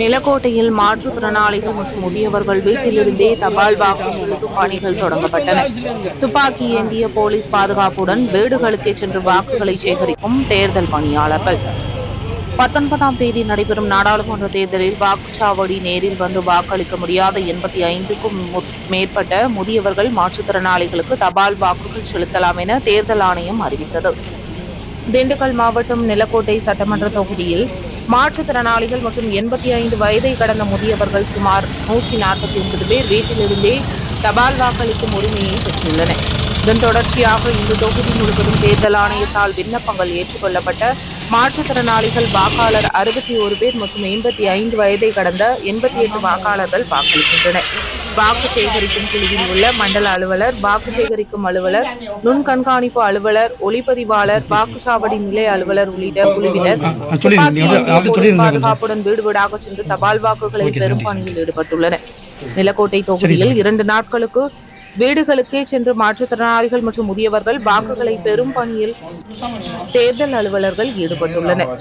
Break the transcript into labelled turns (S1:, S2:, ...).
S1: நிலக்கோட்டையில் மாற்றுத்திறனாளிகள் மற்றும் முதியவர்கள் வீட்டிலிருந்தே தபால் வாக்கு செலுத்தும் பணிகள் தொடங்கப்பட்டன. துப்பாக்கி ஏந்திய போலீஸ் பாதுகாப்புடன் வீடுகளுக்கே சென்று வாக்குகளை சேகரிக்கும் தேர்தல் பணியாளர்கள். பத்தொன்பதாம் தேதி நடைபெறும் நாடாளுமன்ற தேர்தலில் வாக்குச்சாவடி நேரில் வந்து வாக்களிக்க முடியாத எண்பத்தி ஐந்துக்கும் மேற்பட்ட முதியவர்கள் மாற்றுத்திறனாளிகளுக்கு தபால் வாக்குகள் செலுத்தலாம் என தேர்தல் ஆணையம் அறிவித்தது. திண்டுக்கல் மாவட்டம் நிலக்கோட்டை சட்டமன்ற தொகுதியில் மாற்றுத்திறனாளிகள் மற்றும் எண்பத்தி ஐந்து வயதை கடந்த முதியவர்கள் சுமார் நூற்றி நாற்பத்தி ஒன்பது பேர் வீட்டிலிருந்தே தபால் வாக்களிக்கும் உரிமையை பெற்றுள்ளனர். இதன் தொடர்ச்சியாக இந்த தொகுதி முழுவதும் தேர்தல் ஆணையத்தால் விண்ணப்பங்கள் ஏற்றுக்கொள்ளப்பட்ட மாற்றுத்திறனாளிகள் வாக்காளர் அறுபத்தி ஒரு பேர் மற்றும் எண்பத்தி ஐந்து வயதை கடந்த எண்பத்தி எட்டு வாக்காளர்கள் வாக்களிக்கின்றனர். வாக்கு சேகரிக்கும் குழுவில் உள்ள மண்டல அலுவலர் வாக்கு சேகரிக்கும் அலுவலர் நுண் கண்காணிப்பு அலுவலர் ஒளிப்பதிவாளர் வாக்குச்சாவடி நிலை அலுவலர் உள்ளிட்ட குழுவினர் பாதுகாப்புடன் வீடு வீடாக சென்று தபால் வாக்குகளை பெறும் பணியில் ஈடுபட்டுள்ளனர். நிலக்கோட்டை தொகுதியில் இரண்டு நாட்களுக்கு வீடுகளுக்கே சென்று மாற்றுத்திறனாளிகள் மற்றும் முதியவர்கள் வாக்குகளை பெறும் பணியில் தேர்தல் அலுவலர்கள் ஈடுபட்டுள்ளனர்.